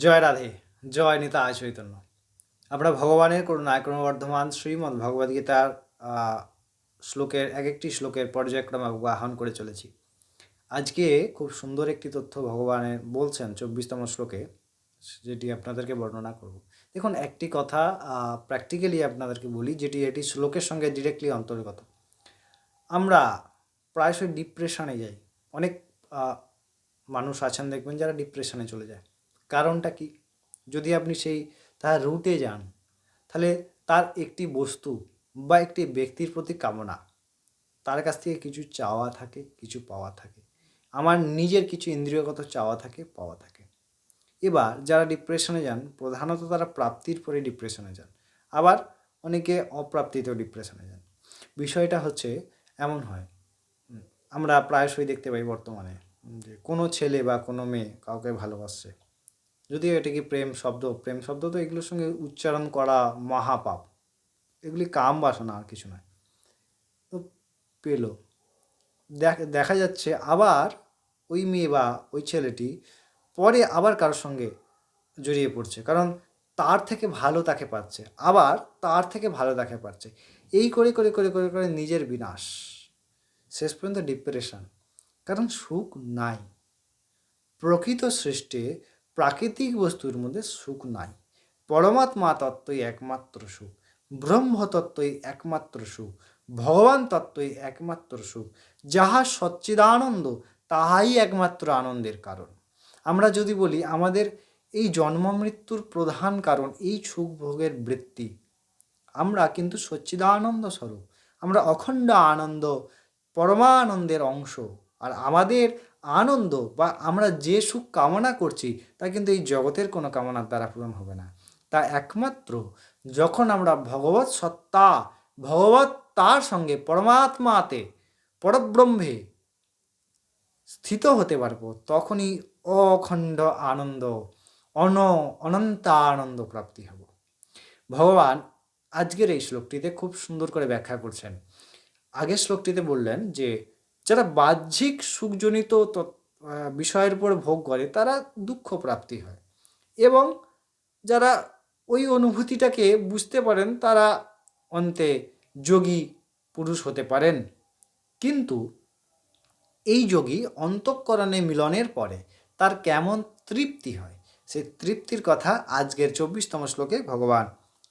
জয় রাধে, জয় নিতা আয় চৈতন্য। আমরা ভগবানের করুণায় ক্রমবর্ধমান শ্রীমদ্ ভগবদ্গীতার শ্লোকের এক একটি শ্লোকের পর্যায়ক্রমে আহ্বান করে চলেছি। আজকে খুব সুন্দর একটি তথ্য ভগবানের বলছেন চব্বিশতম শ্লোকে, যেটি আপনাদেরকে বর্ণনা করব। দেখুন, একটি কথা প্র্যাকটিক্যালি আপনাদেরকে বলি, যেটি এটি শ্লোকের সঙ্গে ডিরেক্টলি অন্তর্গত। আমরা প্রায়শই ডিপ্রেশনে যাই। অনেক মানুষ আছেন, দেখবেন যারা ডিপ্রেশনে চলে যায়। কারণটা কি? যদি আপনি সেই, তার রুটে যান, তাহলে তার একটি বস্তু বা একটি ব্যক্তির প্রতি কামনা, তার কাছ থেকে কিছু চাওয়া থাকে, কিছু পাওয়া থাকে। আমার নিজের কিছু ইন্দ্রিয়গত চাওয়া থাকে, পাওয়া থাকে। এবার যারা ডিপ্রেশনে যান, প্রধানত তারা প্রাপ্তির পরে ডিপ্রেশনে যান। আবার অনেকে অপ্রাপ্তিতেও ডিপ্রেশনে যান। বিষয়টা হচ্ছে, এমন হয়, আমরা প্রায়শই দেখতে পাই বর্তমানে, যে কোনো ছেলে বা কোনো মেয়ে কাউকে ভালোবাসছে। যদিও এটা কি প্রেম শব্দ প্রেম শব্দ তো এগুলোর সঙ্গে উচ্চারণ করা মহাপাপ। এগুলি কাম বাসনা, আর কিছু নয়। তো পেল। দেখ- দেখা যাচ্ছে আবার ওই মেয়ে বা ওই ছেলেটি পরে আবার কারোর সঙ্গে জড়িয়ে পড়ছে, কারণ তার থেকে ভালো তাকে পাচ্ছে, আবার তার থেকে ভালো তাকে পাচ্ছে। এই করে করে করে করে করে নিজের বিনাশ। শেষ পর্যন্ত ডিপ্রেশন কারণ সুখ নাই। প্রকৃত সৃষ্টে প্রাকৃতিক বস্তুর মধ্যে সুখ নাই। পরমাত্মা তত্ত্বই একমাত্র সুখ, ব্রহ্ম তত্ত্বই একমাত্র সুখ, ভগবান তত্ত্বই একমাত্র সুখ। যাহা সচ্চিদানন্দ, তাহাই একমাত্র আনন্দের কারণ। আমরা যদি বলি, আমাদের এই জন্ম মৃত্যুর প্রধান কারণ এই সুখ ভোগের বৃত্তি। আমরা কিন্তু সচ্চিদানন্দ স্বরূপ। আমরা অখণ্ড আনন্দ, পরমানন্দের অংশ। আর আমাদের আনন্দ বা আমরা যে সুখ কামনা করছি, তা কিন্তু এই জগতের কোনো কামনার দ্বারা পূরণ হবে না। তা একমাত্র যখন আমরা ভগবত সত্তা ভগবত তার সঙ্গে পরমাত্মাতে, পরব্রহ্মে স্থিত হতে পারব, তখনই অখণ্ড আনন্দ, অন অনন্ত আনন্দ প্রাপ্তি হব। ভগবান আজকের এই শ্লোকটিতে খুব সুন্দর করে ব্যাখ্যা করছেন। আগের শ্লোকটিতে বললেন যে যারা বাহ্যিক সুখজনিত বিষয়ের উপর ভোগ করে, তারা দুঃখ প্রাপ্তি হয়। এবং যারা ওই অনুভূতিটাকে বুঝতে পারেন, তারা অন্তে যোগী পুরুষ হতে পারেন। কিন্তু এই যোগী অন্তঃকরণে মিলনের পরে তার কেমন তৃপ্তি হয় সেই তৃপ্তির কথা আজকের চব্বিশতম শ্লোকে ভগবান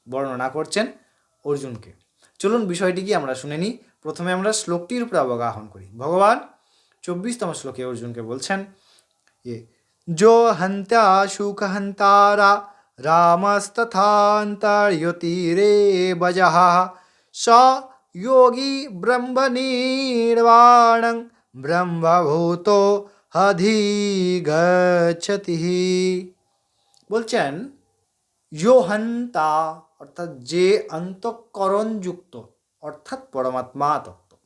বর্ণনা করছেন অর্জুনকে। চলুন বিষয়টি কি আমরা শুনে নিই। প্রথমে আমরা শ্লোকটির উপর অবগাহন করি ভগবান চব্বিশতম শ্লোকে অর্জুনকে বলছেন ये जो हन्त्या शुकहन्तारा रामस्तथान्तर्युतीरे बजः स योगी ब्रह्मनिर्वाणं ব্রহ্মভূতো অধিগচ্ছতি বলছেন যোহন্তা অর্থাৎ যে অন্তঃকরণযুক্ত অর্থাৎ পরমাত্মা তত্ত্ব।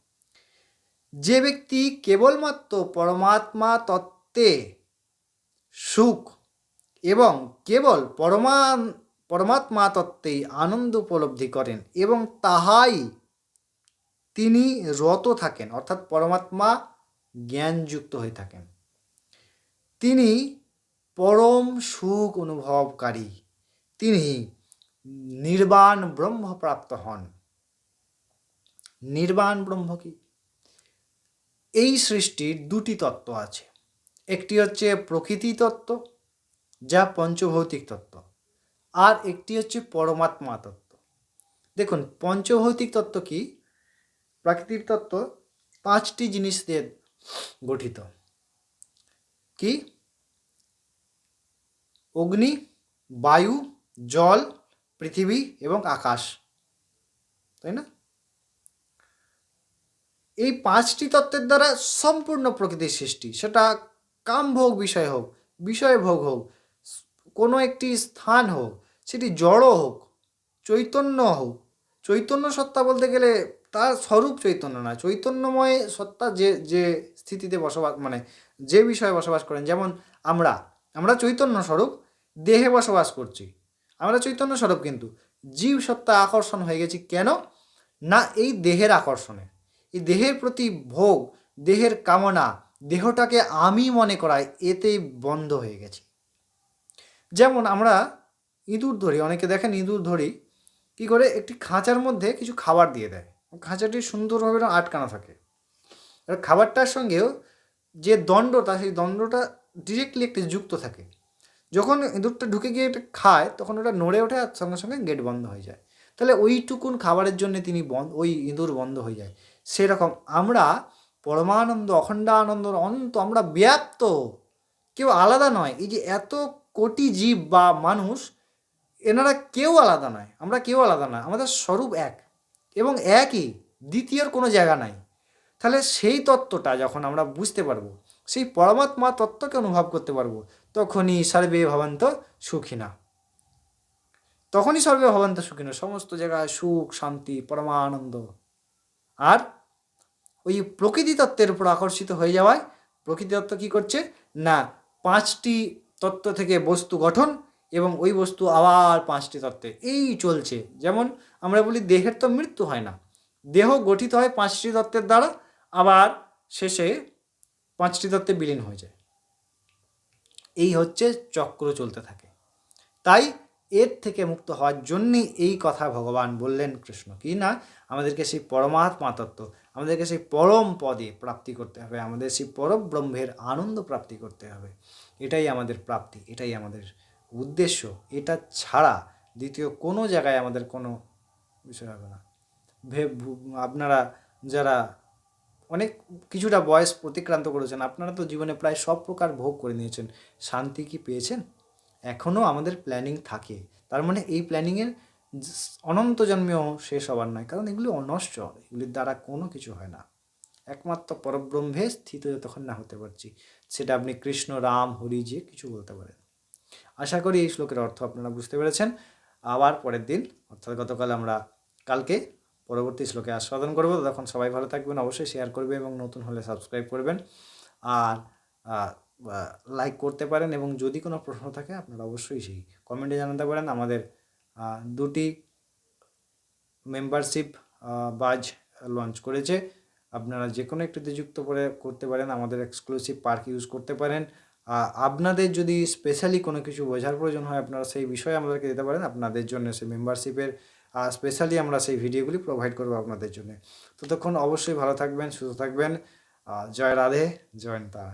যে ব্যক্তি কেবলমাত্র পরমাত্মা তত্ত্বে সুখ এবং কেবল পরমান, পরমাত্মা তত্ত্বেই আনন্দ উপলব্ধি করেন এবং তাহাই তিনি রত থাকেন, অর্থাৎ পরমাত্মা জ্ঞানযুক্ত হয়ে থাকেন। তিনি পরম সুখ অনুভবকারী। তিনি নির্বাণ ব্রহ্মপ্রাপ্ত হন। নির্বাণ ব্রহ্ম কি? এই সৃষ্টির দুটি তত্ত্ব আছে। একটি হচ্ছে প্রকৃতি তত্ত্ব, যা পঞ্চভৌতিক তত্ত্ব, আর একটি হচ্ছে পরমাত্মা তত্ত্ব। দেখুন, পঞ্চভৌতিক তত্ত্ব কি? প্রাকৃতিক তত্ত্ব পাঁচটি জিনিস দিয়ে গঠিত। কি? অগ্নি, বায়ু, জল, পৃথিবী এবং আকাশ। তাই না? এই পাঁচটি তত্ত্বের দ্বারা সম্পূর্ণ প্রকৃতির সৃষ্টি। সেটা কাম ভোগ, বিষয় হোক, বিষয় ভোগ হোক, কোনো একটি স্থান হোক, সেটি জড় হোক, চৈতন্য হোক। চৈতন্য সত্তা বলতে গেলে তার স্বরূপ চৈতন্য না। চৈতন্যময় সত্তা যে যে স্থিতিতে বসবাস মানে যে বিষয়ে বসবাস করেন, যেমন আমরা আমরা চৈতন্য স্বরূপ, দেহে বসবাস করছি। আমরা চৈতন্য স্বরূপ কিন্তু। জীব সত্তা আকর্ষণ হয়ে গেছি কেন? না এই দেহের আকর্ষণে। এই দেহের প্রতি ভোগ, দেহের কামনা, দেহটাকে আমি মনে করায় এতেই বন্ধ হয়ে গেছি। যেমন আমরা ইঁদুর ধরি, অনেকে দেখেন ইঁদুর ধরি, কী করে? একটি খাঁচার মধ্যে কিছু খাবার দিয়ে দেয়। খাঁচাটি সুন্দরভাবে আটকানো থাকে। আর খাবারটার সঙ্গেও যে দণ্ডটা, সেই দণ্ডটা ডিরেক্টলি একটি যুক্ত থাকে। যখন ইঁদুরটা ঢুকে গিয়ে এটা খায়, তখন ওটা নড়ে ওঠে আর সঙ্গে সঙ্গে গেট বন্ধ হয়ে যায়। তাহলে ওইটুকুন খাবারের জন্য তিনি বন্ধ ওই ইঁদুর বন্ধ হয়ে যায়। সেরকম। আমরা পরমানন্দ, অখণ্ডানন্দ, অনন্ত, আমরা ব্যাপ্ত। কেউ আলাদা নয়। এই যে এত কোটি জীব বা মানুষ, এনারা কেউ আলাদা নয়। আমরা কেউ আলাদা নয়। আমাদের স্বরূপ এক এবং একই। দ্বিতীয়র কোনো জায়গা নাই। তাহলে সেই তত্ত্বটা যখন আমরা বুঝতে পারব, সেই পরমাত্মা তত্ত্বকে অনুভব করতে পারব, তখনই সর্বে ভবন্ত সুখিনা। তখনই সর্বে ভবন্ত সুখিনা। সমস্ত জায়গায় সুখ, শান্তি, পরমানন্দ। আর ওই প্রকৃতি তত্ত্বের উপর আকর্ষিত হয়ে যাওয়ায় প্রকৃতি তত্ত্ব কী করছে? না, পাঁচটি তত্ত্ব থেকে বস্তু গঠন এবং ওই বস্তু আবার পাঁচটি তত্ত্বে। এই চলছে। যেমন আমরা বলি দেহের তো মৃত্যু হয় না। দেহ গঠিত হয় পাঁচটি তত্ত্বের দ্বারা, আবার শেষে পাঁচটি তত্ত্বে বিলীন হয়ে যায়। এই হচ্ছে চক্র চলতে থাকে। তাই এর থেকে মুক্ত হওয়ার জন্যই এই কথা ভগবান বললেন কৃষ্ণ। কি না? আমাদেরকে সেই পরমাত্মা তত্ত্ব, আমাদেরকে সেই পরম পদে প্রাপ্তি করতে হবে, আমাদের সেই পরব্রহ্মের আনন্দ প্রাপ্তি করতে হবে। এটাই আমাদের প্রাপ্তি, এটাই আমাদের উদ্দেশ্য। এটা ছাড়া দ্বিতীয় কোনো জায়গায় আমাদের কোনো বিষয় হবে না। ভে- আপনারা যারা অনেক কিছুটা বয়স অতিক্রান্ত করেছেন, আপনারা তো জীবনে প্রায় সব প্রকার ভোগ করে নিয়েছেন। শান্তি কি পেয়েছেন? এখনও আমাদের প্ল্যানিং থাকে। তার মানে এই প্ল্যানিংয়ের অনন্ত জন্মেও শেষ হবার নয়, কারণ এগুলি অনশ্বর, এগুলির দ্বারা কোনো কিছু হয় না। একমাত্র পরব্রহ্মে স্থিত যতক্ষণ না হতে পারছি, সেটা আপনি কৃষ্ণ, রাম, হরি যে কিছু বলতে পারেন। আশা করি এই শ্লোকের অর্থ আপনারা বুঝতে পেরেছেন। আবার পরের দিন, অর্থাৎ গতকাল আমরা কালকে পরবর্তী শ্লোকে আস্বাদন করব। তখন সবাই ভালো থাকবেন, অবশ্যই শেয়ার করবে এবং নতুন হলে সাবস্ক্রাইব করবেন। আর লাইক করতে পারেন এবং যদি কোনো প্রশ্ন থাকে, আপনারা অবশ্যই সেই কমেন্টে জানাতে পারেন। আমাদের দুটি মেম্বারশিপ বাজ লঞ্চ করেছে। আপনারা যে কোনো একটিতে যুক্ত করে করতে পারেন, আমাদের এক্সক্লুসিভ পার্ক ইউজ করতে পারেন। আপনাদের যদি স্পেশালি কোনো কিছু বোঝার প্রয়োজন হয়, আপনারা সেই বিষয়ে আমাদেরকে দিতে পারেন। আপনাদের জন্য সেই মেম্বারশিপের স্পেশালি আমরা সেই ভিডিওগুলি প্রোভাইড করব আপনাদের জন্য। ততক্ষণ অবশ্যই ভালো থাকবেন, সুস্থ থাকবেন। জয় রাধে, জয় তারা